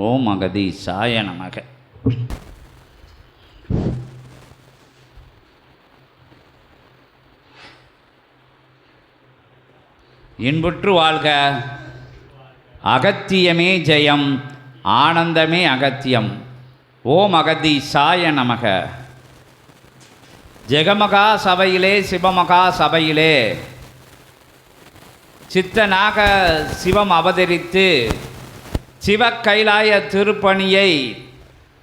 ஓம் அகதி சாய நமக. இன்புற்று வாழ்க. அகத்தியமே ஜெயம் ஆனந்தமே அகத்தியம். ஓம் அகதி சாய நமக. ஜெகமகா சபையிலே சிவமகா சபையிலே. சித்தனாக சிவம் அவதரித்து சிவ கைலாய திருப்பணியை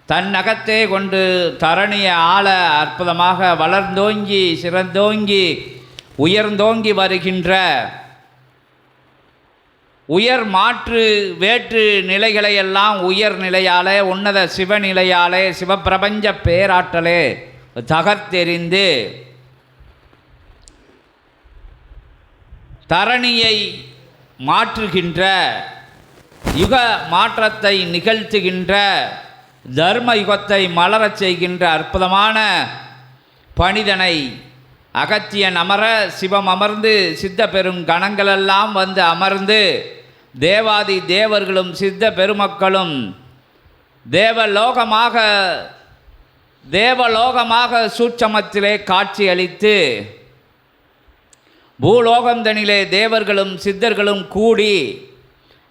தன்னகத்தே கொண்டு தரணியை ஆள அற்புதமாக வளர்ந்தோங்கி சிறந்தோங்கி உயர்ந்தோங்கி வருகின்ற உயர் மாற்று வேற்று நிலைகளை எல்லாம் உயர் நிலையாலே உன்னத சிவநிலையாலே சிவப்பிரபஞ்ச பேராற்றலே தகர்த்தெறிந்து தரணியை மாற்றுகின்ற யுக மாற்றத்தை நிகழ்த்துகின்ற தர்ம யுகத்தை மலரச் செய்கின்ற அற்புதமான பணிதனை அகத்தியன் அமர சிவம் அமர்ந்து சித்த பெரும் கணங்களெல்லாம் வந்து அமர்ந்து தேவாதி தேவர்களும் சித்த பெருமக்களும் தேவலோகமாக தேவலோகமாக சூட்சமத்திலே காட்சியளித்து பூலோகந்தனிலே தேவர்களும் சித்தர்களும் கூடி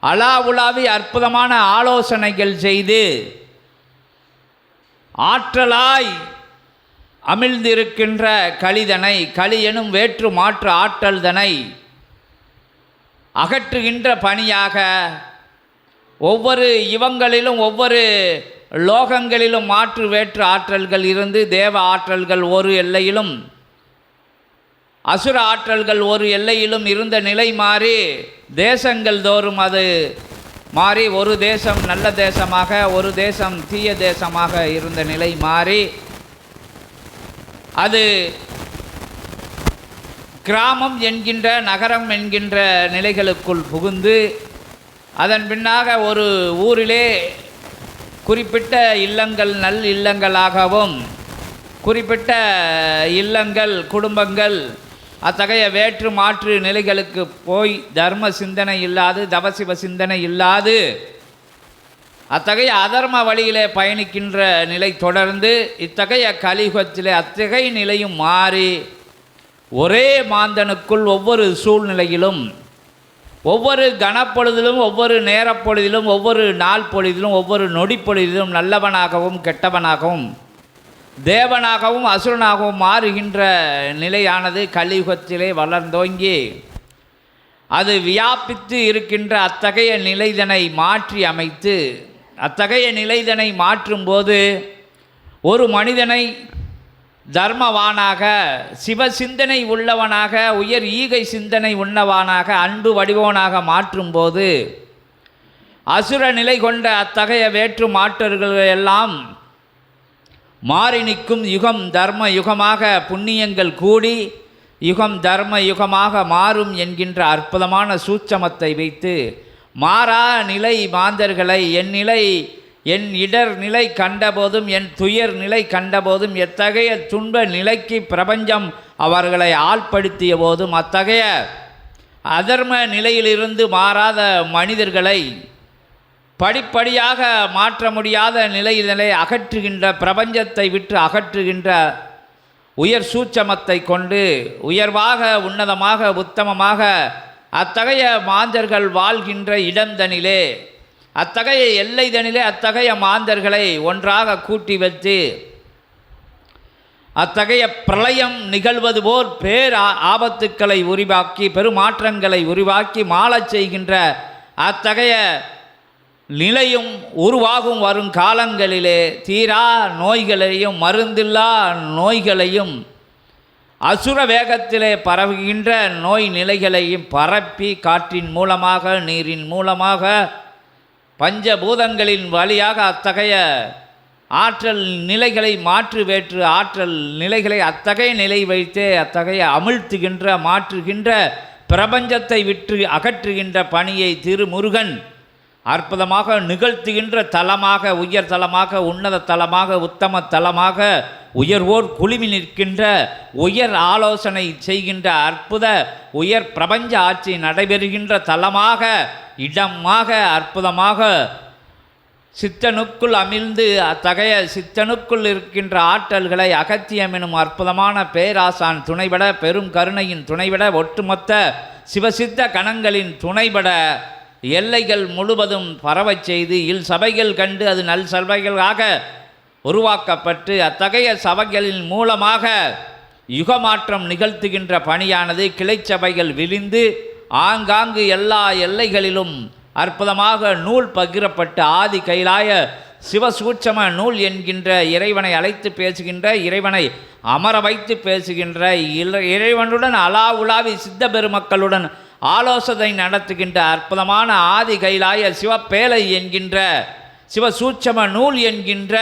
அலாவுலாவி அற்புதமான ஆலோசனைகள் செய்து ஆற்றலாய் அமிழ்ந்திருக்கின்ற கலிதனை களி எனும் வேற்று மாற்று ஆற்றல்தனை அகற்றுகின்ற பணியாக ஒவ்வொரு இவங்களிலும் ஒவ்வொரு லோகங்களிலும் மாற்று வேற்று ஆற்றல்கள் இருந்து தேவ ஆற்றல்கள் ஒரு எல்லையிலும் அசுர ஆற்றல்கள் ஒரு எல்லையிலும் இருந்த நிலை மாறி தேசங்கள் தோறும் அது மாறி ஒரு தேசம் நல்ல தேசமாக ஒரு தேசம் தீய தேசமாக இருந்த நிலை மாறி அது கிராமம் என்கின்ற நகரம் என்கின்ற நிலைகளுக்குள் புகுந்து அதன் பின்னாக ஒரு ஊரிலே குறிப்பிட்ட இல்லங்கள் நல் இல்லங்களாகவும் குறிப்பிட்ட இல்லங்கள் குடும்பங்கள் அத்தகைய வேற்று மாற்று நிலைகளுக்கு போய் தர்ம சிந்தனை இல்லாது தவசிவ சிந்தனை இல்லாது அத்தகைய அதர்ம வழியிலே பயணிக்கின்ற நிலை தொடர்ந்து இத்தகைய கலியுகத்திலே அத்தகைய நிலையும் மாறி ஒரே மாந்தனுக்குள் ஒவ்வொரு சூழ்நிலையிலும் ஒவ்வொரு கனப்பொழுதிலும் ஒவ்வொரு நேரப்பொழுதிலும் ஒவ்வொரு நாள் பொழுதிலும் ஒவ்வொரு நொடிப்பொழுதிலும் நல்லவனாகவும் கெட்டவனாகவும் தேவனாகவும் அசுரனாகவும் மாறுகின்ற நிலையானது கலியுகத்திலே வளர்ந்தோங்கி அது வியாபித்து இருக்கின்ற அத்தகைய நிலைதனை மாற்றி அமைத்து அத்தகைய நிலைதனை மாற்றும்போது ஒரு மனிதனை தர்மவானாக சிவ சிந்தனை உள்ளவனாக உயர் ஈகை சிந்தனை உண்ணவானாக அன்பு வடிவனாக மாற்றும்போது அசுர நிலை கொண்ட அத்தகைய வேற்று மாற்றர்கள் எல்லாம் மாறி நிற்கும் யுகம் தர்ம யுகமாக புண்ணியங்கள் கூடி யுகம் தர்ம யுகமாக மாறும் என்கின்ற அற்புதமான சூட்சமத்தை வைத்து மாறா நிலை மாந்தர்களை என் நிலை என் இடர் நிலை கண்டபோதும் என் துயர் நிலை கண்டபோதும் எத்தகைய துன்ப நிலைக்கு பிரபஞ்சம் அவர்களை ஆள்படுத்திய போதும் அத்தகைய அதர்ம நிலையிலிருந்து மாறாத மனிதர்களை படிப்படியாக மாற்ற முடியாத நிலையிலே அகற்றுகின்ற பிரபஞ்சத்தை விட்டு அகற்றுகின்ற உயர் சூட்சமத்தை கொண்டு உயர்வாக உன்னதமாக உத்தமமாக அத்தகைய மாந்தர்கள் வாழ்கின்ற இடந்தனிலே அத்தகைய எல்லைதனிலே அத்தகைய மாந்தர்களை ஒன்றாக கூட்டி வைத்து அத்தகைய பிரளயம் நிகழ்வது போல் பேர் ஆ- ஆபத்துக்களை உருவாக்கி பெருமாற்றங்களை உருவாக்கி மாளச் செய்கின்ற அத்தகைய நிலையும் உருவாகும் வரும் காலங்களிலே தீரா நோய்களையும் மருந்தில்லா நோய்களையும் அசுர வேகத்திலே பரவுகின்ற நோய் நிலைகளையும் பரப்பி காற்றின் மூலமாக நீரின் மூலமாக பஞ்சபூதங்களின் வழியாக அத்தகைய ஆற்றல் நிலைகளை மாற்று வேற்று ஆற்றல் நிலைகளை அத்தகைய நிலை வைத்தே அத்தகைய அமிழ்த்துகின்ற மாற்றுகின்ற பிரபஞ்சத்தை விற்று அகற்றுகின்ற பணியை திருமுருகன் அற்புதமாக நிகழ்த்துகின்ற தலமாக உயர் தலமாக உன்னத தலமாக உத்தம தலமாக உயர்வோர் குழுமி நிற்கின்ற உயர் ஆலோசனை செய்கின்ற அற்புத உயர் பிரபஞ்ச ஆட்சி நடைபெறுகின்ற தலமாக இடமாக அற்புதமாக சித்தனுக்குள் அமிழ்ந்து அத்தகைய சித்தனுக்குள் இருக்கின்ற ஆற்றல்களை அகத்தியம் எனும் அற்புதமான பேராசான் துணைபட பெரும் கருணையின் துணைபட ஒட்டுமொத்த சிவசித்த கணங்களின் துணைபட எல்லைகள் முழுவதும் பரவச் செய்து இல் சபைகள் கண்டு அது நல் சபைகளாக உருவாக்கப்பட்டு அத்தகைய சபைகளின் மூலமாக யுகமாற்றம் நிகழ்த்துகின்ற பணியானது கிளைச்சபைகள் விரிந்து ஆங்காங்கு எல்லா எல்லைகளிலும் அற்புதமாக நூல் பகிரப்பட்டு ஆதி கைலாய சிவசூட்சம நூல் என்கின்ற இறைவனை அழைத்து பேசுகின்ற இறைவனை அமர வைத்து பேசுகின்ற இறைவனுடன் அலா உலாவி சித்த பெருமக்களுடன் ஆலோசனை நடத்துகின்ற அற்புதமான ஆதி கைலாய சிவப்பேலை என்கின்ற சிவசூட்சம நூல் என்கின்ற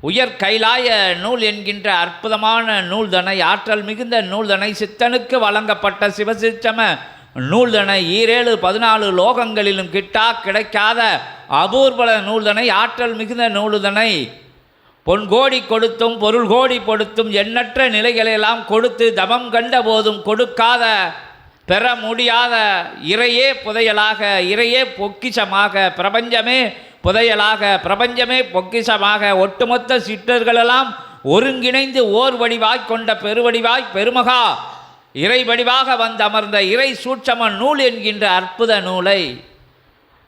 உயர் கைலாய நூல் என்கின்ற அற்புதமான நூல்தனை ஆற்றல் மிகுந்த நூல்தனை சித்தனுக்கு வழங்கப்பட்ட சிவசிச்சம நூல்தனை ஈரேழு பதினாலு லோகங்களிலும் கிட்டா கிடைக்காத அபூர்வல நூல்தனை ஆற்றல் மிகுந்த நூலுதனை. பொன் கோடி கொடுத்தும் பொருள் கோடி கொடுத்தும் எண்ணற்ற நிலைகளெல்லாம் கொடுத்து தமம் கண்ட போதும் கொடுக்காத பெற முடியாத இறையே புதையலாக இறையே பொக்கிஷமாக பிரபஞ்சமே புதையலாக பிரபஞ்சமே பொக்கிஷமாக ஒட்டுமொத்த சிற்றர்களெல்லாம் ஒருங்கிணைந்து ஓர் வடிவாய் கொண்ட பெருவடிவாய் பெருமகா இறை வடிவாக வந்து அமர்ந்த இறை சூட்சம நூல் என்கின்ற அற்புத நூலை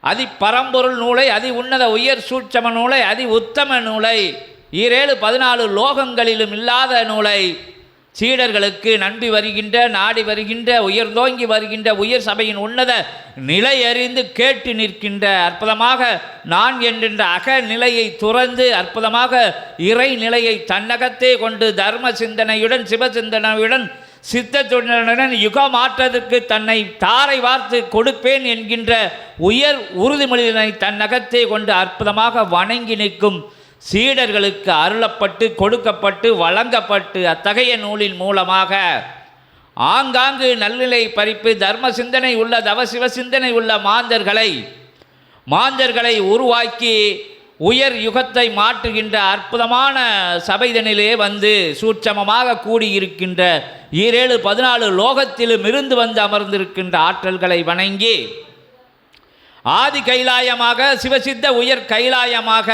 அதி பரம்பொருள் நூலை அதி உன்னத உயர் சூட்சம நூலை அதி உத்தம நூலை ஈரேழு பதினாலு லோகங்களிலும் இல்லாத நூலை சீடர்களுக்கு நம்பி வருகின்ற நாடி வருகின்ற உயர்ந்தோங்கி வருகின்ற உயர் சபையின் உன்னத நிலை அறிந்து கேட்டு நிற்கின்ற அற்புதமாக நான் என்கின்ற அக நிலையை துறந்து அற்புதமாக இறை நிலையை தன்னகத்தே கொண்டு தர்ம சிந்தனையுடன் சிவ சிந்தனையுடன் சித்தத்துடன் யுக மாற்றத்திற்கு தன்னை தாரை வார்த்து கொடுப்பேன் என்கின்ற உயர் உறுதிமொழியினை தன்னகத்தே கொண்டு அற்புதமாக வணங்கி நிற்கும் சீடர்களுக்கு அருளப்பட்டு கொடுக்கப்பட்டு வழங்கப்பட்டு அத்தகைய நூலின் மூலமாக ஆங்காங்கு நல்நிலை பறிப்பு தர்ம சிந்தனை உள்ள தவசிவ சிந்தனை உள்ள மாந்தர்களை மாந்தர்களை உருவாக்கி உயர் யுகத்தை மாற்றுகின்ற அற்புதமான சபைதனிலே வந்து சூட்சமமாக கூடியிருக்கின்ற ஈரேழு பதினாலு லோகத்திலும் இருந்து வந்து அமர்ந்திருக்கின்ற ஆற்றல்களை வணங்கி ஆதி கைலாயமாக சிவசித்த உயர் கைலாயமாக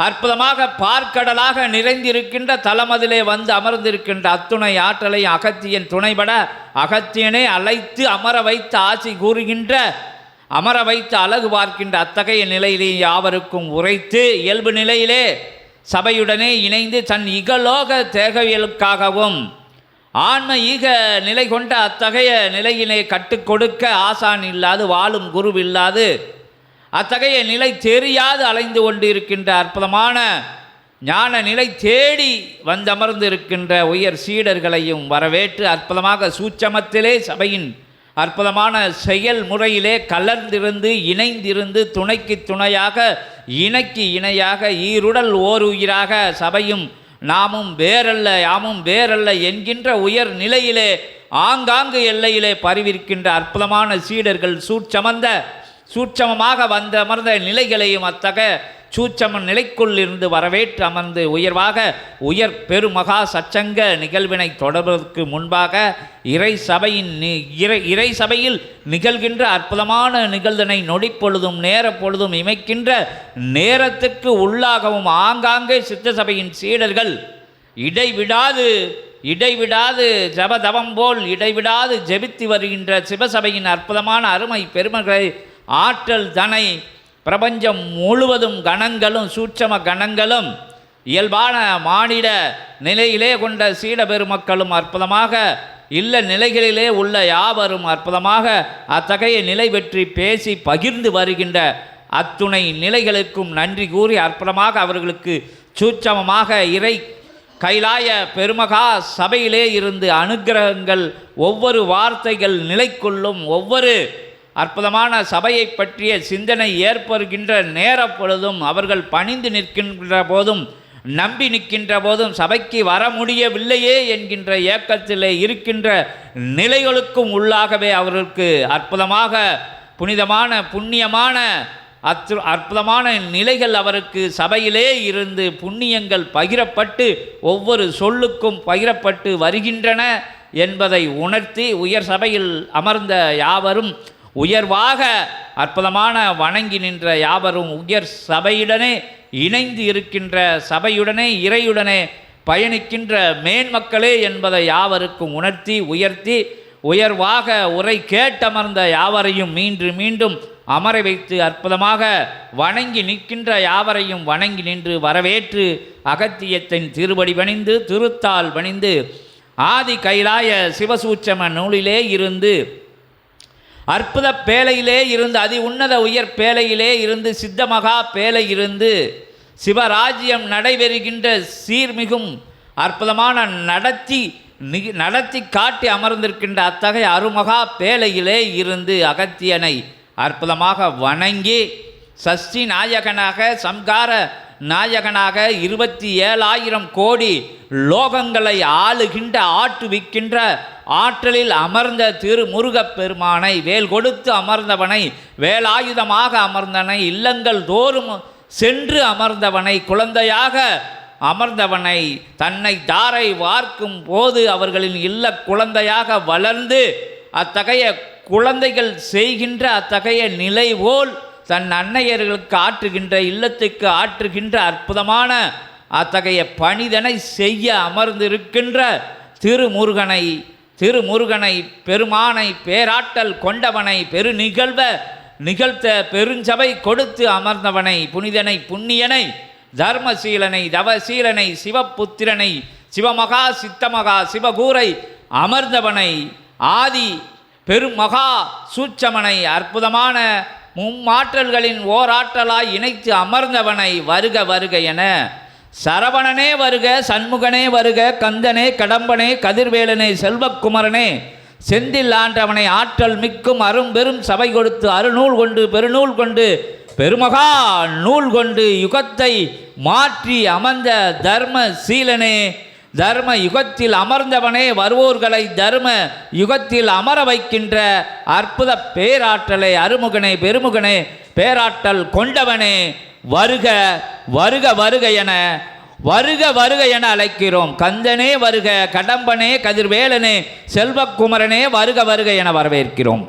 அற்புதமாக பார்க்கடலாக நிறைந்திருக்கின்ற தலமதிலே வந்து அமர்ந்திருக்கின்ற அத்துணை ஆற்றலை அகத்தியன் துணைபட அகத்தியனை அழைத்து அமர வைத்து ஆசி கூறுகின்ற அமர வைத்து அழகு பார்க்கின்ற அத்தகைய நிலையிலே யாவருக்கும் உரைத்து இயல்பு நிலையிலே சபையுடனே இணைந்து தன் இகலோக தேகவியலுக்காகவும் ஆன்ம ஈக நிலை கொண்ட அத்தகைய நிலையினை கற்றுக் கொடுக்க ஆசான் இல்லாது வாழும் குருவில்லாது அத்தகைய நிலை தெரியாது அலைந்து கொண்டு இருக்கின்ற அற்புதமான ஞான நிலை தேடி வந்தமர்ந்து இருக்கின்ற உயர் சீடர்களையும் வரவேற்று அற்புதமாக சூச்சமத்திலே சபையின் அற்புதமான செயல் முறையிலே கலர்ந்திருந்து இணைந்திருந்து துணைக்கு துணையாக இணைக்கு இணையாக ஈருடல் ஓர் உயிராக சபையும் நாமும் வேறல்ல யாமும் வேறல்ல என்கின்ற உயர் நிலையிலே ஆங்காங்கு எல்லையிலே பரிவிருக்கின்ற அற்புதமான சீடர்கள் சூட்சமந்த சூட்சமமாக வந்த அமர்ந்த நிலைகளையும் அத்தக சூட்சம நிலைக்குள் இருந்து வரவேற்று அமர்ந்து உயர்வாக உயர் பெருமகா சச்சங்க நிகழ்வினை தொடர்வதற்கு முன்பாக இறை சபையின் இறை இறை சபையில் நிகழ்கின்ற அற்புதமான நிகழ்தனை நொடிப்பொழுதும் நேரப்பொழுதும் இமைக்கின்ற நேரத்துக்கு உள்ளாகவும் ஆங்காங்கே சித்த சபையின் சீடர்கள் இடைவிடாது இடைவிடாது ஜபதவம் போல் இடைவிடாது ஜெபித்து வருகின்ற சிவசபையின் அற்புதமான அருமை பெருமகளை ஆற்றல் தனை பிரபஞ்சம் முழுவதும் கணங்களும் சூட்சம கணங்களும் இயல்பான மானிட நிலையிலே கொண்ட சீட பெருமக்களும் அற்புதமாக இல்ல நிலைகளிலே உள்ள யாவரும் அற்புதமாக அத்தகைய நிலை பற்றி பேசி பகிர்ந்து வருகின்ற அத்துணை நிலைகளுக்கும் நன்றி கூறி அற்புதமாக அவர்களுக்கு சூட்சமமாக இறை கைலாய பெருமகா சபையிலே இருந்து அனுக்கிரகங்கள் ஒவ்வொரு வார்த்தைகள் நிலைக்குள்ளும் ஒவ்வொரு அற்புதமான சபையை பற்றிய சிந்தனை ஏற்படுகின்ற நேர பொழுதும் அவர்கள் பணிந்து நிற்கின்ற போதும் நம்பி நிற்கின்ற போதும் சபைக்கு வர முடியவில்லையே என்கின்ற ஏக்கத்திலே இருக்கின்ற நிலைகளுக்கும் உள்ளாகவே அவர்களுக்கு அற்புதமாக புனிதமான புண்ணியமான அத்து அற்புதமான நிலைகள் அவருக்கு சபையிலே இருந்து புண்ணியங்கள் பகிரப்பட்டு ஒவ்வொரு சொல்லுக்கும் பகிரப்பட்டு வருகின்றன என்பதை உணர்த்தி உயர் சபையில் அமர்ந்த யாவரும் உயர்வாக அற்புதமான வணங்கி நின்ற யாவரும் உயர் சபையுடனே இணைந்து இருக்கின்ற சபையுடனே இறையுடனே பயணிக்கின்ற மேன்மக்களே என்பதை யாவருக்கும் உணர்த்தி உயர்த்தி உயர்வாக உரை கேட்டமர்ந்த யாவரையும் மீண்டும் மீண்டும் அமர வைத்து அற்புதமாக வணங்கி நிற்கின்ற யாவரையும் வணங்கி நின்று வரவேற்று அகத்தியத்தின் திருவடி பணிந்து திருத்தால் பணிந்து ஆதி கைலாய சிவசூட்சம நூலிலே இருந்து அற்புத பேலையிலே இருந்து அதி உன்னத உயர் பேலையிலே இருந்து சித்தமகா பேழை இருந்து சிவராஜ்யம் நடைபெறுகின்ற சீர்மிகும் அற்புதமான நடத்தி நடத்தி காட்டி அமர்ந்திருக்கின்ற அத்தகைய அருமகா பேலையிலே இருந்து அகத்தியனை அற்புதமாக வணங்கி சஷ்டி நாயகனாக சம்கார நாயகனாக இருபத்தி ஏழாயிரம் கோடி லோகங்களை ஆளுகின்ற ஆட்டுவிக்கின்ற ஆற்றலில் அமர்ந்த திரு பெருமானை வேல் கொடுத்து அமர்ந்தவனை வேலாயுதமாக அமர்ந்தனை இல்லங்கள் தோறும் சென்று அமர்ந்தவனை குழந்தையாக அமர்ந்தவனை தன்னை தாரை வார்க்கும் போது அவர்களின் இல்ல குழந்தையாக வளர்ந்து அத்தகைய குழந்தைகள் செய்கின்ற அத்தகைய நிலை போல் தன் அன்னையர்களுக்கு ஆற்றுகின்ற இல்லத்துக்கு ஆற்றுகின்ற அற்புதமான அத்தகைய பணிதனை செய்ய அமர்ந்திருக்கின்ற திருமுருகனை திருமுருகனை பெருமானை பேராட்டல் கொண்டவனை பெரு நிகழ்வ நிகழ்த்த பெருஞ்சபை கொடுத்து அமர்ந்தவனை புனிதனை புண்ணியனை தர்மசீலனை தவசீலனை சிவபுத்திரனை சிவமகா சித்தமகா சிவகூரை அமர்ந்தவனை ஆதி பெருமகா சூட்சமனை அற்புதமான மும்மாற்றல்களின் ஓராற்றலாய் இணைத்து அமர்ந்தவனை வருக வருக என சரவணனே வருக சண்முகனே வருக கந்தனே கடம்பனே கதிர்வேலனே செல்வக்குமரனே செந்தில் ஆண்டவனை ஆற்றல் மிக்கும் அரும்பெரும் சபை கொடுத்து அருநூல் கொண்டு பெருநூல் கொண்டு பெருமகா நூல் கொண்டு யுகத்தை மாற்றி அமர்ந்த தர்ம சீலனே தர்ம யுகத்தில் அமர்ந்தவனே வருவோர்களை தர்ம யுகத்தில் அமர வைக்கின்ற அற்புத பேராற்றலை அருமுகனே பெருமுகனே பேராற்றல் கொண்டவனே வருக வருக வருக என வருக வருக என அழைக்கிறோம். கந்தனே வருக கடம்பனே கதிர்வேலனே செல்வக்குமரனே வருக வருக என வரவேற்கிறோம்.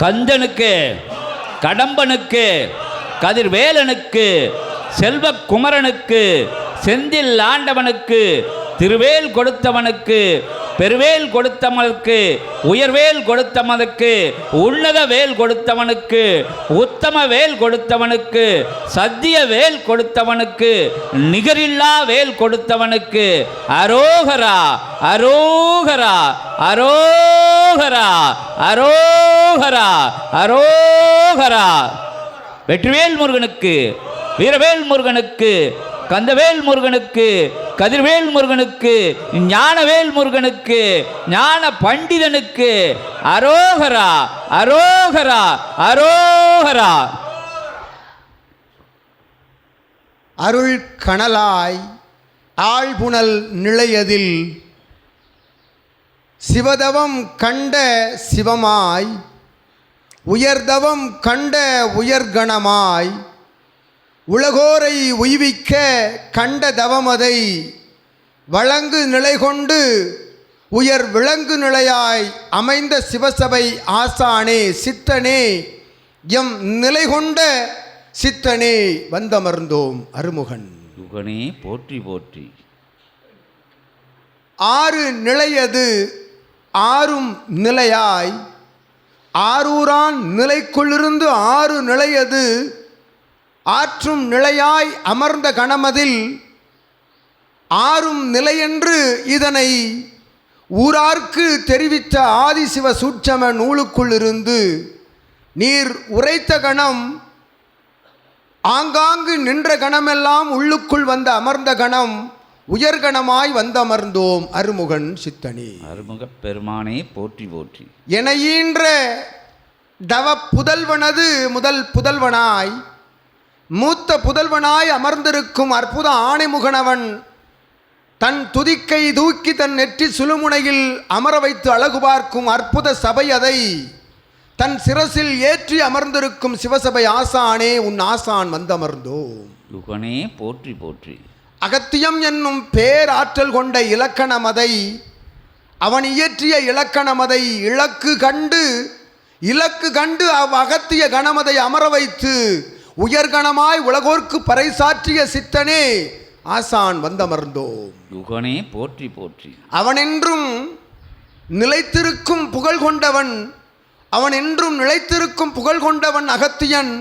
கந்தனுக்கு கடம்பனுக்கு கதிர்வேலனுக்கு செல்வக்குமரனுக்கு செந்தில் ஆண்டவனுக்கு திருவேல் கொடுத்தவனுக்கு பெருவேல் கொடுத்தவனுக்கு உயர்வேல் கொடுத்தவனுக்கு உன்னத வேல் கொடுத்தவனுக்கு உத்தம வேல் கொடுத்தவனுக்கு சத்திய வேல் கொடுத்தவனுக்கு நிகரில்லா வேல் கொடுத்தவனுக்கு அரோகரா அரோகரா அரோ அரோகரா அரோகரா அரோகரா வெற்றிவேல் முருகனுக்கு வீரவேல் முருகனுக்கு கந்தவேல் முருகனுக்கு கதிர்வேல் முருகனுக்கு ஞானவேல் முருகனுக்கு ஞான பண்டிதனுக்கு அரோகரா அரோகரா அரோகரா அருள் கணலாய் ஆழ்புணல் நிலையதில் சிவதவம் கண்ட சிவமாய் உயர்தவம் கண்ட உயர்கணமாய் உலகோரை உய்விக்க கண்ட தவமதை வழங்கு நிலை கொண்டு உயர் விளங்கு நிலையாய் அமைந்த சிவசபை ஆசானே சித்தனே எம் நிலை கொண்ட சித்தனே வந்தமர்ந்தோம் அருமுகன். யுகனே போற்றி போற்றி. ஆறு நிலையது ஆறும் நிலையாய் ஆரூரான் நிலைக்குள்ளிருந்து ஆறு நிலையது ஆற்றும் நிலையாய் அமர்ந்த கணமதில் ஆறும் நிலையென்று இதனை ஊரார்க்கு தெரிவித்த ஆதிசிவ சூட்சம நூலுக்குள்ளிருந்து நீர் உரைத்த கணம் ஆங்காங்கு நின்ற கணமெல்லாம் உள்ளுக்குள் வந்த அமர்ந்த கணம் உயர்கணமாய் வந்தமர்ந்தோம் அருமுகன் சித்தனே. அருமுகப் பெருமானே போற்றி போற்றி. எனையீன்ற தவ புதல்வனது முதல் புதல்வனாய் மூத்த புதல்வனாய் அமர்ந்திருக்கும் அற்புத ஆணைமுகனவன் தன் துதிக்கை தூக்கி தன் நெற்றி சுழுமுனையில் அமர வைத்து அழகு பார்க்கும் அற்புத சபை அதை. தன் சிரசில் ஏற்றி அமர்ந்திருக்கும் சிவசபை ஆசானே உன் ஆசான் வந்தமர்ந்தோம். யுகனே போற்றி போற்றி. அகத்தியம் என்னும் பேராற்றல் கொண்ட இலக்கணமதை அவன் இயற்றிய இலக்கணமதை இலக்கு கண்டு இலக்கு கண்டு அவ் அகத்திய கணமதை அமர வைத்து உயர்கணமாய் உலகோர்க்கு பறைசாற்றிய சித்தனே ஆசான் வந்தமர்ந்தோம். யுகனே போற்றி போற்றி. அவனென்றும் நிலைத்திருக்கும் புகழ் கொண்டவன் அவன் என்றும் நிலைத்திருக்கும் புகழ் கொண்டவன் அகத்தியன்.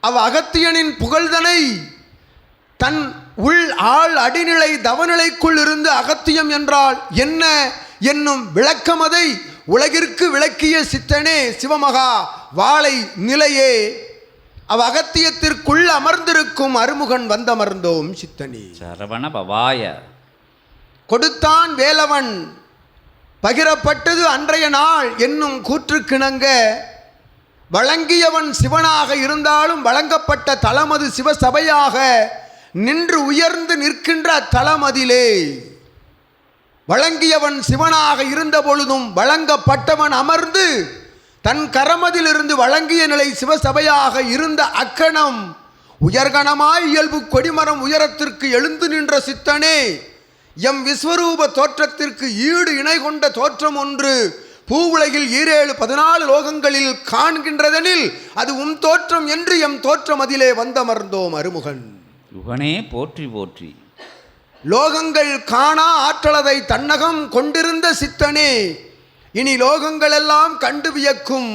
அவ அகத்தியனின் புகழ்தனை தன் உள் ஆள் அடிநிலை தவநிலைக்குள் இருந்து அகத்தியம் என்றால் என்ன என்னும் விளக்கமதை உலகிற்கு விளக்கிய சித்தனே சிவமகா வாளை நிலையே. அவ் அகத்தியத்திற்குள் அமர்ந்திருக்கும் அருமுகன் வந்தமர்ந்தோம் சித்தனே. சரவண பவாய. கொடுத்தான் வேலவன். பகிரப்பட்டது அன்றைய நாள் என்னும் கூற்றுக்கிணங்க வழங்கியவன் சிவனாக இருந்தாலும் வழங்கப்பட்ட தலமது சிவசபையாக நின்று உயர்ந்து நிற்கின்ற தளமதிலே. வழங்கியவன் சிவனாக இருந்த பொழுதும் வழங்கப்பட்டவன் அமர்ந்து தன் கரமதிலிருந்து வழங்கிய நிலை சிவசபையாக இருந்த அக்கணம் உயர்கணமாய் இயல்பு கொடிமரம் உயரத்திற்கு எழுந்து நின்ற சித்தனே எம் விஸ்வரூப தோற்றத்திற்கு ஈடு இணை கொண்ட தோற்றம் ஒன்று பூவுலகில் ஈரேழு பதினாலு லோகங்களில் காண்கின்றதெனில் அது உம் தோற்றம் என்று எம் தோற்றம் அதிலே வந்தமர்ந்தோம் அருமுகன். யுகனே போற்றி போற்றி. லோகங்கள் காணா ஆற்றலதை தன்னகம் கொண்டிருந்த சித்தனே இனி லோகங்களெல்லாம் கண்டு வியக்கும்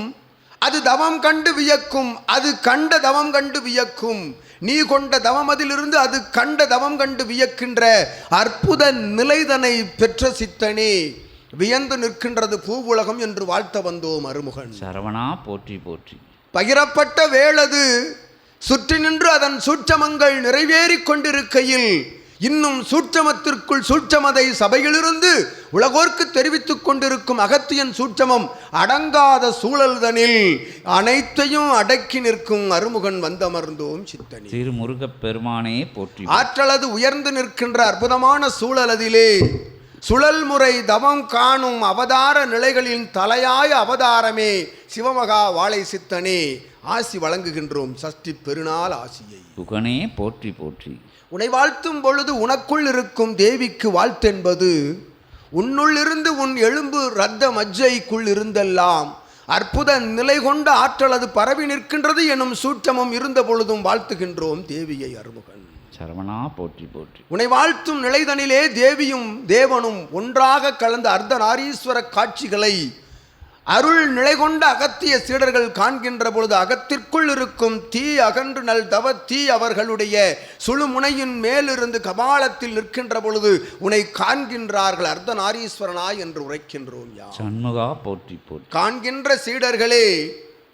அது தவம் கண்டு வியக்கும் அது கண்ட தவம் கண்டு வியக்கும் நீ கொண்ட தவமதிலிருந்து அது கண்ட தவம் கண்டு வியக்கின்ற அற்புத நிலைதனை பெற்ற சித்தனே வியந்து நிற்கின்றது பூவுலகம் என்று வாழ்த்த வந்தோம் அருமுகன். சரவணா போற்றி போற்றி. பகிரப்பட்ட வேளது சுற்றி நின்று அதன் சூட்சமங்கள் நிறைவேறிக் கொண்டிருக்கையில் இன்னும் சூட்சமத்திற்குள் சூட்சமதை சபையிலிருந்து உலகோர்க்கு தெரிவித்துக் கொண்டிருக்கும் அகத்தியன் சூட்சமம் அடங்காத சூழல்தனில் அனைத்தையும் அடக்கி நிற்கும் அருமுகன் வந்தமர்ந்தோம் சித்தனி. திருமுருகப் பெருமானே போற்றி. ஆற்றலது உயர்ந்து நிற்கின்ற அற்புதமான சூழலதிலே சுழல் முறை தவம் காணும் அவதார நிலைகளின் தலையாய அவதாரமே சிவமகா வாழை சித்தனே. ஆசி வழங்குகின்றோம் சஷ்டி பெருநாள் ஆசியை. யுகனே போற்றி போற்றி. உன்னை வாழ்த்தும் பொழுது உனக்குள் இருக்கும் தேவிக்கு வாழ்த்தென்பது உன்னுள்ளிருந்து உன் எலும்பு இரத்த மஜ்ஜைக்குள் இருந்தெல்லாம் அற்புத நிலை கொண்ட ஆற்றல் அது பரவி நிற்கின்றது எனும் சூட்சமும் இருந்த பொழுதும் வாழ்த்துகின்றோம் தேவியை அருமுகன். சரவணா போற்றி போற்றி. உன்னை வாழ்த்தும் நிலைதனிலே தேவியும் தேவனும் ஒன்றாக கலந்த அர்த்தநாரீஸ்வர காட்சிகளை அருள் நிலை கொண்ட அகத்திய சீடர்கள் காண்கின்ற பொழுது அகத்திற்குள் இருக்கும் தீ அகன்று நல் தவ தீ அவர்களுடைய சுழுமுனையின் மேலிருந்து கபாலத்தில் நிற்கின்ற பொழுது உன்னை காண்கின்றார்கள் அர்த்தநாரீஸ்வரனாய் என்று உரைக்கின்றோம் யா சண்முகா போற்றி போற்றி. காண்கின்ற சீடர்களே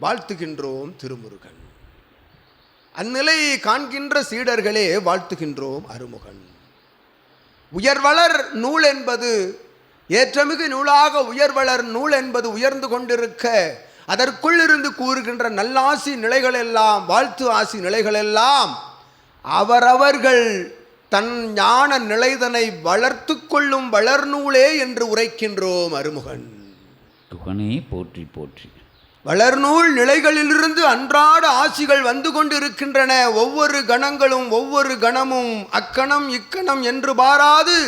வாழ்த்துகின்றோம் திருமுருகன். அந்நிலையை காண்கின்ற சீடர்களே வாழ்த்துகின்றோம் அருமுகன். உயர்வளர் நூல் என்பது ஏற்றமிகு நூலாக உயர்வளர் நூல் என்பது உயர்ந்து கொண்டிருக்க அதற்குள் இருந்து கூறுகின்ற நல்லாசி நிலைகளெல்லாம் வாழ்த்து ஆசி நிலைகளெல்லாம் அவரவர்கள் தன் ஞான நிலைதனை வளர்த்து கொள்ளும் வளர்நூலே என்று உரைக்கின்றோம் அருமுகன். யுகனே போற்றி போற்றி. வளர்நூல் நிலைகளிலிருந்து அன்றாட ஆசிகள் வந்து கொண்டிருக்கின்றன. ஒவ்வொரு கணங்களும் ஒவ்வொரு கணமும் அக்கணம் இக்கணம் என்று பாராது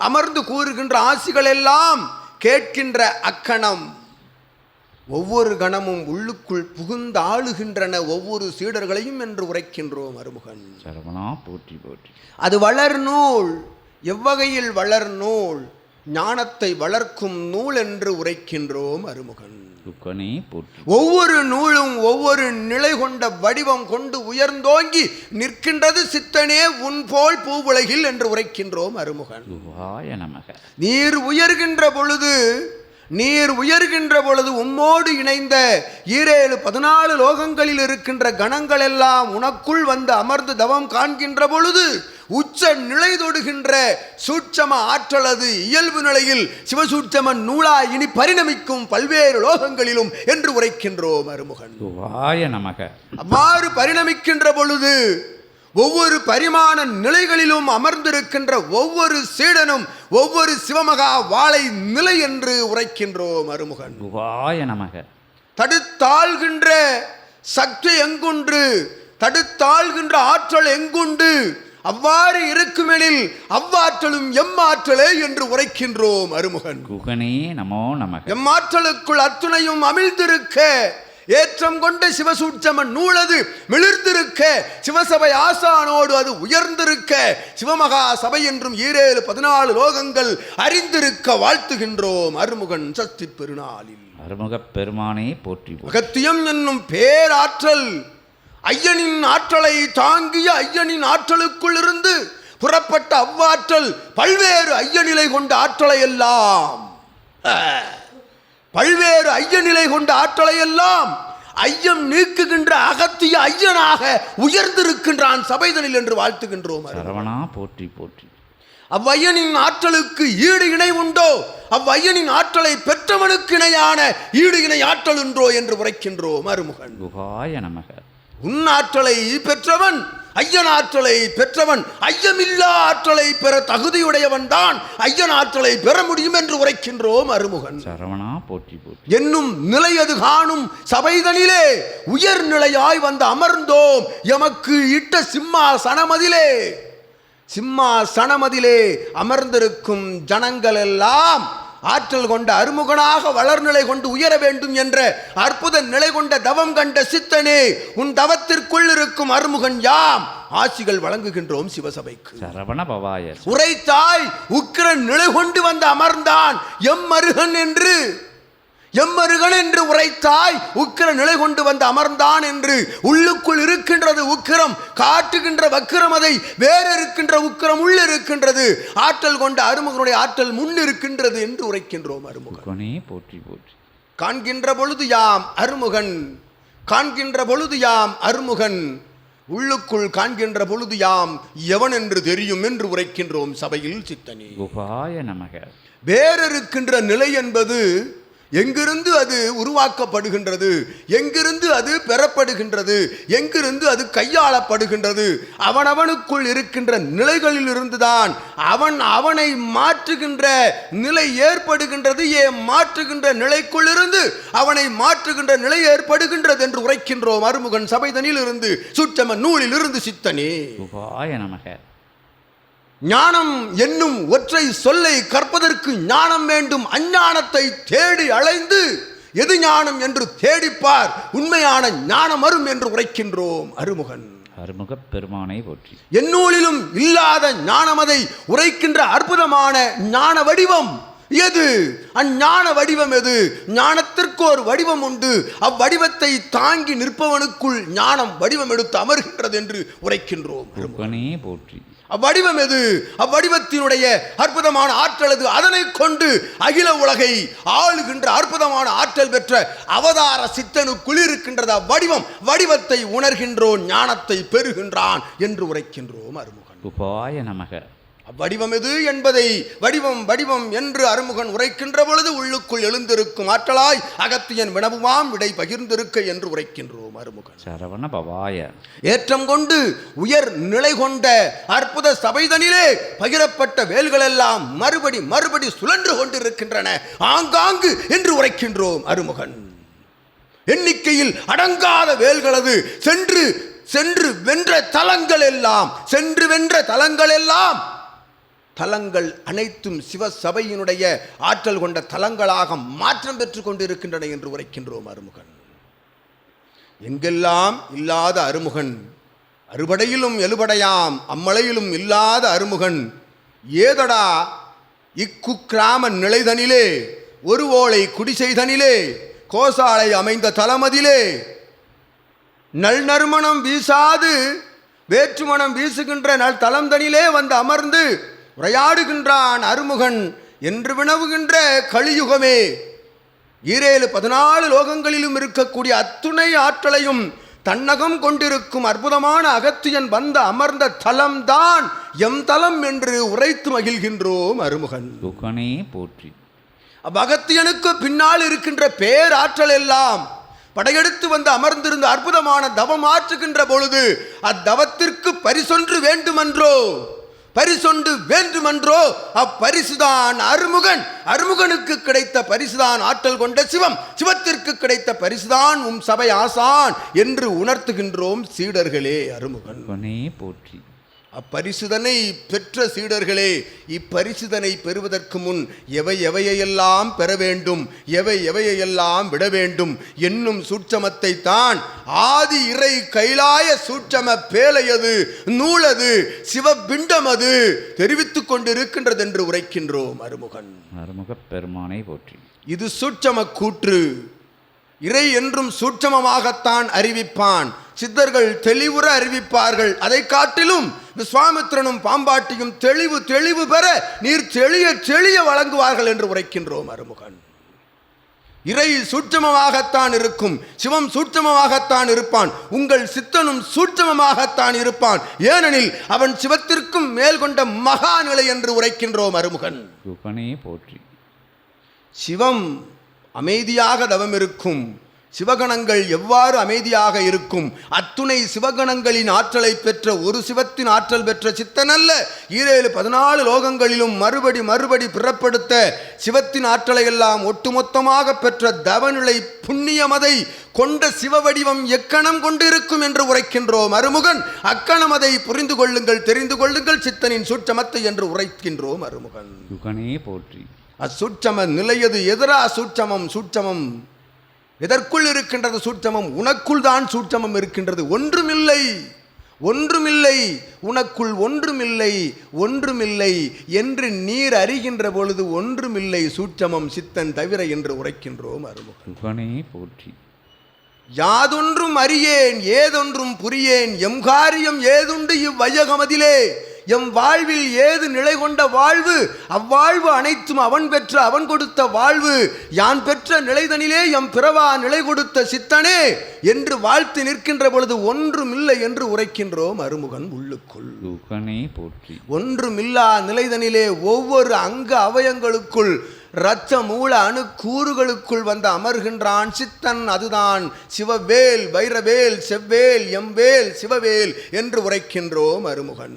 அமர்ந்து கூறுகின்ற ஆசிகள் எல்லாம் கேட்கின்ற அக்கணம். ஒவ்வொரு கணமும் உள்ளுக்குள் புகுந்து ஆளுகின்றன ஒவ்வொரு சீடர்களையும் என்று உரைக்கின்றோம் அருமுகன் சரவணா போற்றி போற்றி. அது வளர்நூல். எவ்வகையில் வளர்நூல்? ஞானத்தை வளர்க்கும் நூல் என்று உரைக்கின்றோம் அருமுகன் போற்றி ஒவ்வொரு நூலும் ஒவ்வொரு நிலை கொண்ட வடிவம் கொண்டு உயர்ந்தோங்கி நிற்கின்றது சித்தனே உன் போல் பூவுலகில் என்று உரைக்கின்றோம் அருமுகன். நமக. நீர் உயர்கின்ற பொழுது நீர் உயர்கின்ற பொழுது உம்மோடு இணைந்த ஈரேழு பதினாலு லோகங்களில் இருக்கின்ற கணங்கள் எல்லாம் உனக்குள் வந்து அமர்ந்து தவம் காண்கின்ற பொழுது உச்ச நிலை தொடுகின்ற சூட்சம ஆற்றலது இயல்பு நிலையில் சிவசூட்சம நூலா இனி பரிணமிக்கும் பல்வேறு லோகங்களிலும் என்று உரைக்கின்றோம் அருமுகன். நமக. அவ்வாறு பரிணமிக்கின்ற பொழுது ஒவ்வொரு பரிமாண நிலைகளிலும் அமர்ந்திருக்கின்ற ஒவ்வொரு சீடனும் ஒவ்வொரு சிவமகா வாழை நிலை என்று உரைக்கின்றோம் அருமுகன். நமக. தடுத்தாள்கின்ற சக்தி எங்குண்டு? தடுத்தாள்கின்ற ஆற்றல் எங்குண்டு? அவ்வாறு இருக்குமெனில் அவ்வாற்றலும் எம்மாற்றலே என்று உரைக்கின்றோம் அருமுகன். குகனே நமோ நமக. எம்மாற்றலுக்குள் அத்துணையும் அமிழ்ந்திருக்க ஏற்றம் கொண்ட சிவசூட்சம நூலது மிளிர்ந்திருக்க சிவசபை ஆசானோடு அது உயர்ந்திருக்க சிவமகா சபை என்றும் ஈரேழு பதினாலு லோகங்கள் அறிந்திருக்க வாழ்த்துகின்றோம் அருமுகன் சக்தி பெருநாளில். அருமுகப் பெருமானே போற்றி போற்றி. அகத்தியம் என்னும் பேராற்றல் ஐயனின் ஆற்றலை தாங்கிய ஐயனின் ஆற்றலுக்குள் இருந்து புறப்பட்ட அவ்வாற்றல் பல்வேறு ஐயநிலை கொண்ட ஆற்றலை எல்லாம் பல்வேறு ஐயநிலை கொண்ட ஆற்றலை எல்லாம் ஐயம் நீக்குகின்ற அகத்திய ஐயனாக உயர்ந்திருக்கின்றான் சபைதனில் என்று வாழ்த்துகின்றோம் சரவணா போற்றி போற்றி. அவ்வையனின் ஆற்றலுக்கு ஈடு இணை உண்டோ? அவ்வையனின் ஆற்றலை பெற்றவனுக்கு இணையான ஈடு இணை ஆற்றல் உண்டோ என்று உரைக்கின்றோம் அருமுகன். குகாய நமக. உன் ஆற்றலை பெற்றவன் ஐயன் ஆற்றலை பெற்றவன் ஐயமில்லா ஆற்றலை பெற தகுதியுடையவன் தான் ஐயன் ஆற்றலை பெற முடியும் என்று உரைக்கின்றோம் அருமுகன் சரவணா போற்றி போற்றி. என்னும் நிலை அது காணும் சபைதனிலே உயர்நிலையாய் வந்து அமர்ந்தோம் எமக்கு இட்ட சிம்மா சனமதிலே சிம்மா சனமதிலே அமர்ந்திருக்கும் ஜனங்கள் எல்லாம் ஆற்றல் கொண்ட அருமுகனாக வளர்நிலை கொண்டு உயர வேண்டும் என்ற அற்புத நிலை கொண்ட தவம் கண்ட சித்தனே உன் தவத்திற்குள் இருக்கும் அருமுகன் யாம்? ஆசிகள் வழங்குகின்றோம் சிவசபைக்கு. உரைத்தாய் உக்கிரன் நிலை கொண்டு வந்து அமர்ந்தான் எம் மருகன் என்று. எம்மருகன் என்று உரைத்தாய் உக்கிர நிலை கொண்டு வந்து அமர்ந்தான் என்று. உள்ளுக்குள் இருக்கின்றது உக்கிரம் காட்டுகின்ற வக்கிரம் அதை வேற இருக்கின்ற உக்கிரம் உள்ள இருக்கின்றது. ஆற்றல் கொண்ட அருமுகனுடைய ஆற்றல் முன் இருக்கின்றது என்று உரைக்கின்றோம் அருமுகன். போற்றி போற்றி. காண்கின்ற பொழுது யாம் அருமுகன் காண்கின்ற பொழுது யாம் அருமுகன். உள்ளுக்குள் காண்கின்ற பொழுது யாம் எவன் என்று தெரியும் என்று உரைக்கின்றோம் சபையில் சித்தனே. நமக. வேறிருக்கின்ற நிலை என்பது எங்கிருந்து அது உருவாக்கப்படுகின்றது? எங்கிருந்து அது பெறப்படுகின்றது? எங்கிருந்து அது கையாளப்படுகின்றது? அவனவனுக்குள் இருக்கின்ற நிலைகளில் இருந்துதான் அவன் அவனை மாற்றுகின்ற நிலை ஏற்படுகின்றது. ஏ மாற்றுகின்ற நிலைக்குள்ளிருந்து அவனை மாற்றுகின்ற நிலை ஏற்படுகின்றது என்று உரைக்கின்றோம். அருமுகன் சபைதனில் இருந்து சுற்றம நூலில் இருந்து சித்தனே நமக. ஞானம் என்னும் ஒற்றை சொல்லை கற்பதற்கு ஞானம் வேண்டும். அஞ்ஞானத்தை தேடி அலைந்து எது ஞானம் என்று தேடிப்பார். உண்மையான ஞானம் வரும் என்று உரைக்கின்றோம். அருமுகன். அருமுகப் பெருமானை போற்றி. எந்நூலிலும் இல்லாத ஞானமதை உரைக்கின்ற அற்புதமான ஞான வடிவம் எது? அஞ்ஞான வடிவம் எது? ஞானத்திற்கு ஒரு வடிவம் உண்டு. அவ்வடிவத்தை தாங்கி நிற்பவனுக்குள் ஞானம் வடிவம் எடுத்து அமர்கின்றது என்று உரைக்கின்றோம். குகனே போற்றி. அவ்வடிவம் எது? அவ்வடிவத்தினுடைய அற்புதமான ஆற்றல் எது அதனை கொண்டு அகில உலகை ஆளுகின்ற அற்புதமான ஆற்றல் பெற்ற அவதார சித்தனுக்குள் இருக்கின்றது அவ்வடிவம். வடிவத்தை உணர்கின்றோன் ஞானத்தை பெறுகின்றான் என்று உரைக்கின்றோம் அருமுகன். உபாய நமக. அவ்வடிவம் எது என்பதை வடிவம் வடிவம் என்று அருமுகன் உரைக்கின்ற பொழுது உள்ளுக்குள் எழுந்திருக்கும் ஆற்றலாய் அகத்தியன் வினவுமாம் விடை பகிர்ந்திருக்க என்று உரைக்கின்றோம் அருமுகன். சரவண பவாய. ஏற்றம் கொண்டு உயர் நிலை கொண்ட அற்புத சபைதனிலே பகிரப்பட்ட வேல்களெல்லாம் மறுபடி மறுபடி சுழன்று கொண்டிருக்கின்றன. ஆங்காங்கு என்று உரைக்கின்றோம் அருமுகன். எண்ணிக்கையில் அடங்காத வேல்களது சென்று சென்று வென்ற தலங்கள் எல்லாம் சென்று வென்ற தலங்கள் எல்லாம் தலங்கள் அனைத்தும் சிவ சபையினுடைய ஆற்றல் கொண்ட தலங்களாக மாற்றம் பெற்று கொண்டிருக்கின்றன என்று உரைக்கின்றோம் அருமுகன். எங்கெல்லாம் இல்லாத அருமுகன் அறுபடையிலும் எழுபடையாம் அம்மலையிலும் இல்லாத அருமுகன் ஏதடா இக்குக்கிராம நிலைதனிலே ஒரு ஓலை குடிசெய்தனிலே கோசாலை அமைந்த தலமதிலே நல் நறுமணம் வீசாது வேற்றுமணம் வீசுகின்ற நல் தலம்தனிலே வந்து அமர்ந்து உரையாடுகின்றான் அருமுகன் என்று வினவுகின்ற கலியுகமே. ஈரேழு பதினாலு லோகங்களிலும் இருக்கக்கூடிய அத்துணை ஆற்றலையும் தன்னகம் கொண்டிருக்கும் அற்புதமான அகத்தியன் வந்த அமர்ந்த தலம்தான் எம் தலம் என்று உரைத்து மகிழ்கின்றோம் அருமுகன். போற்றி. அவ்வகத்தியனுக்கு பின்னால் இருக்கின்ற பேராற்றல் எல்லாம் படையெடுத்து வந்து அமர்ந்திருந்த அற்புதமான தவம் ஆற்றுகின்ற பொழுது அத்தவத்திற்கு பரிசொன்று வேண்டுமென்றோ? பரிசொண்டு வேண்டுமென்றோ அப்பரிசுதான் அருமுகன். அருமுகனுக்கு கிடைத்த பரிசுதான் ஆற்றல் கொண்ட சிவம். சிவத்திற்கு கிடைத்த பரிசுதான் உம் சபை ஆசான் என்று உணர்த்துகின்றோம் சீடர்களே அருமுகன். போற்றி. அப்பரிசுதனை பெற்ற சீடர்களே இப்பரிசுதனை பெறுவதற்கு முன் எவை எவையெல்லாம் பெற வேண்டும் எவை எவையெல்லாம் விட வேண்டும் என்னும் சூட்சமத்தை தான் ஆதி இறை கைலாய சூட்சம பேலையது நூலது சிவபிண்டமது தெரிவித்துக் கொண்டிருக்கின்றது என்று உரைக்கின்றோம் அருமுகன். அருமுகப் பெருமானை போற்றி. இது சூட்சம கூற்று. இறை என்றும் சூட்சமமாகத்தான் அறிவிப்பான். சித்தர்கள் தெளிவுற அறிவிப்பார்கள். அதை காட்டிலும் விஸ்வாமித்திரனும் பாம்பாட்டியும் தெளிவு தெளிவு பெற நீர் தெளிய தெளிய வழங்குவார்கள் என்று உரைக்கின்றோம் அருமுகன் இறை சூட்சமமாகத்தான் இருக்கும். சிவம் சூட்சமமாகத்தான் இருப்பான். உங்கள் சித்தனும் சூட்சமமாகத்தான் இருப்பான். ஏனெனில் அவன் சிவத்திற்கும் மேல் கொண்ட மகா நிலை என்று உரைக்கின்றோம் அருமுகன் போற்றி. சிவம் அமைதியாக தவம் இருக்கும் சிவகணங்கள் எவ்வாறு அமைதியாக இருக்கும்? அத்துணை சிவகணங்களின் ஆற்றலை பெற்ற ஒரு சிவத்தின் ஆற்றல் பெற்ற சித்தனல்ல. ஈரேழு பதினாலு லோகங்களிலும் மறுபடி மறுபடி பிறப்படுத்த சிவத்தின் ஆற்றலை எல்லாம் ஒட்டுமொத்தமாக பெற்ற தவநிலை புண்ணியமதை கொண்ட சிவ வடிவம் எக்கணம் கொண்டிருக்கும் என்று உரைக்கின்றோம் அருமுகன் அக்கணம் அதை புரிந்து கொள்ளுங்கள் தெரிந்து கொள்ளுங்கள் சித்தனின் சுற்றமத்தை என்று உரைக்கின்றோம் அருமுகன் போற்றி. அசூட்சம நிலையது எதிரா சூட்சமம் சூட்சமம். எதற்குள் இருக்கின்றது சூட்சமம்? உனக்குள் தான் சூட்சமம் இருக்கின்றது. ஒன்றுமில்லை. ஒன்றுமில்லை. உனக்குள் ஒன்றுமில்லை. ஒன்றுமில்லை என்று நீர் அறிகின்ற பொழுது ஒன்றுமில்லை சூட்சமம் சித்தன் தவிர என்று உரைக்கின்றோம் அருமுகன் போற்றி. யாதொன்றும் அறியேன் ஏதொன்றும் புரியேன் எம் காரியம் ஏதுண்டு இவ்வையகமதிலே? எம் வாழ்வில் ஏது நிலை கொண்ட வாழ்வு? அவ்வாழ்வு அனைத்தும் அவன் பெற்ற அவன் கொடுத்த வாழ்வு. யான் பெற்ற நிலைதனிலே எம் பிறவா நிலை கொடுத்த சித்தனே? என்று வாழ்த்து நிற்கின்ற பொழுது ஒன்றுமில்லை என்று உரைக்கின்றோம் அருமுகன் உள்ளுக்குள். போற்றி. ஒன்றுமில்லா நிலைதனிலே ஒவ்வொரு அங்க அவயங்களுக்குள் இரத்த மூல அணு கூறுகளுக்குள் வந்து அமர்கின்றான் சித்தன் அதுதான். சிவவேல் வைரவேல் செவ்வேல் எம்வேல் சிவவேல் என்று உரைக்கின்றோம் அருமுகன்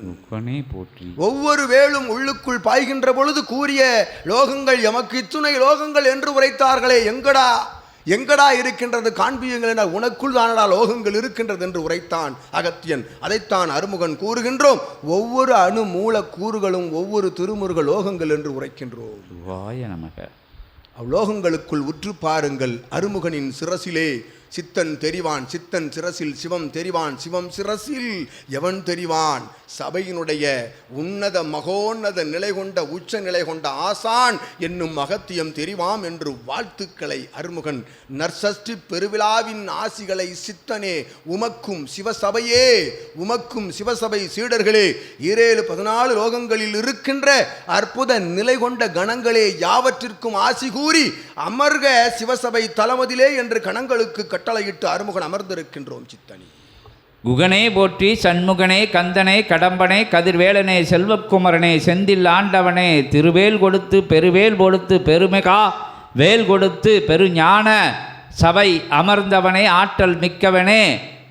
ஒவ்வொரு வேலும் உள்ளுக்குள் பாய்கின்ற பொழுது கூறிய லோகங்கள் எமக்கு இத்துணை லோகங்கள் என்று உரைத்தார்களே எங்கடா? எங்கடா இருக்கின்றது? காண்பியுங்கள் என உனக்குள் தானடா லோகங்கள் இருக்கின்றது என்று உரைத்தான் அகத்தியன். அதைத்தான் அருமுகன் கூறுகின்றோம். ஒவ்வொரு அணு மூல கூறுகளும் ஒவ்வொரு திருமுருக லோகங்கள் என்று உரைக்கின்றோம். சிவாய நமக. அவ்லோகங்களுக்குள் உற்று பாருங்கள். அருமுகனின் சிரசிலே சித்தன் தெரிவான். சித்தன் சிரசில் சிவம் தெரிவான். சிவம் சிரசில் எவன் தெரிவான்? சபையினுடைய உன்னத மகோன்னத நிலை கொண்ட உச்ச நிலை கொண்ட ஆசான் என்னும் மகத்தியம் தெரிவாம் என்று வாழ்த்துக்களை அருமுகன். நர்சஷ்டி பெருவிழாவின் ஆசிகளை சித்தனே உமக்கும் சிவசபையே உமக்கும் சிவசபை சீடர்களே ஏழு பதினாலு லோகங்களில் இருக்கின்ற அற்புத நிலை கொண்ட கணங்களே யாவற்றிற்கும் ஆசி கூறி அமர்க சிவசபை தளமதிலே என்று கணங்களுக்கு கட்டளையிட்டு அருமுகன் அமர்ந்திருக்கின்றோம் சித்தனி. குகனே போற்றி சண்முகனே கந்தனே கடம்பனே கதிர்வேலனே செல்வக்குமரனே செந்தில் ஆண்டவனே திருவேல் கொடுத்து பெருவேல் கொடுத்து பெருமிகா வேல் கொடுத்து பெருஞான சபை அமர்ந்தவனே ஆற்றல் மிக்கவனே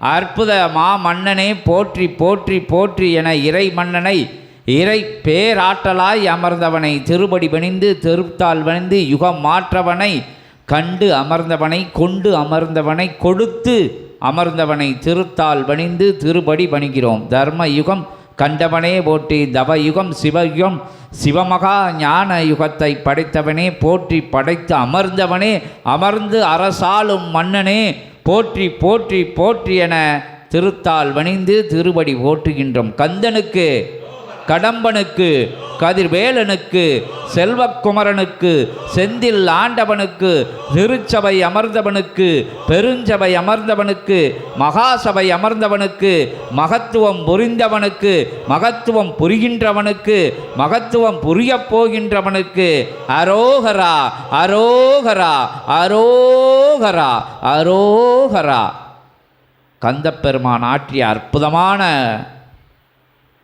அற்புத மா மன்னனே போற்றி போற்றி போற்றி என இறை மன்னனை இறை பேராற்றலாய் அமர்ந்தவனை திருபடி பணிந்து தெருத்தால் வணிந்து யுகம் மாற்றவனை கண்டு அமர்ந்தவனை கொண்டு அமர்ந்தவனை கொடுத்து அமர்ந்தவனை திருத்தால் பணிந்து திருபடி பணிகிறோம் தர்ம யுகம் கண்டவனே போற்றி தவயுகம் சிவயுகம் சிவமகா ஞான யுகத்தை படைத்தவனே போற்றி படைத்து அமர்ந்தவனே அமர்ந்து அரசாளும் மன்னனே போற்றி போற்றி போற்றி என திருத்தால் வணிந்து திருபடி போற்றுகின்றோம் கந்தனுக்கு கடம்பனுக்கு கதிர்வேலனுக்கு செல்வக்குமரனுக்கு செந்தில் ஆண்டவனுக்கு திருச்சபை அமர்ந்தவனுக்கு பெருஞ்சபை அமர்ந்தவனுக்கு மகாசபை அமர்ந்தவனுக்கு மகத்துவம் புரிந்தவனுக்கு மகத்துவம் புரிகின்றவனுக்கு மகத்துவம் புரியப் போகின்றவனுக்கு அரோகரா அரோகரா அரோகரா அரோகரா. கந்தப்பெருமான் ஆற்றிய அற்புதமான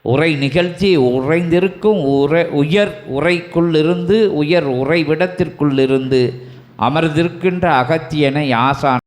உரை நிகழ்ச்சி உறைந்திருக்கும் உரை உயர் உரைக்குள்ளிருந்து உயர் உறைவிடத்திற்குள்ளிருந்து அமர்ந்திருக்கின்ற அகத்தியனை ஆசான்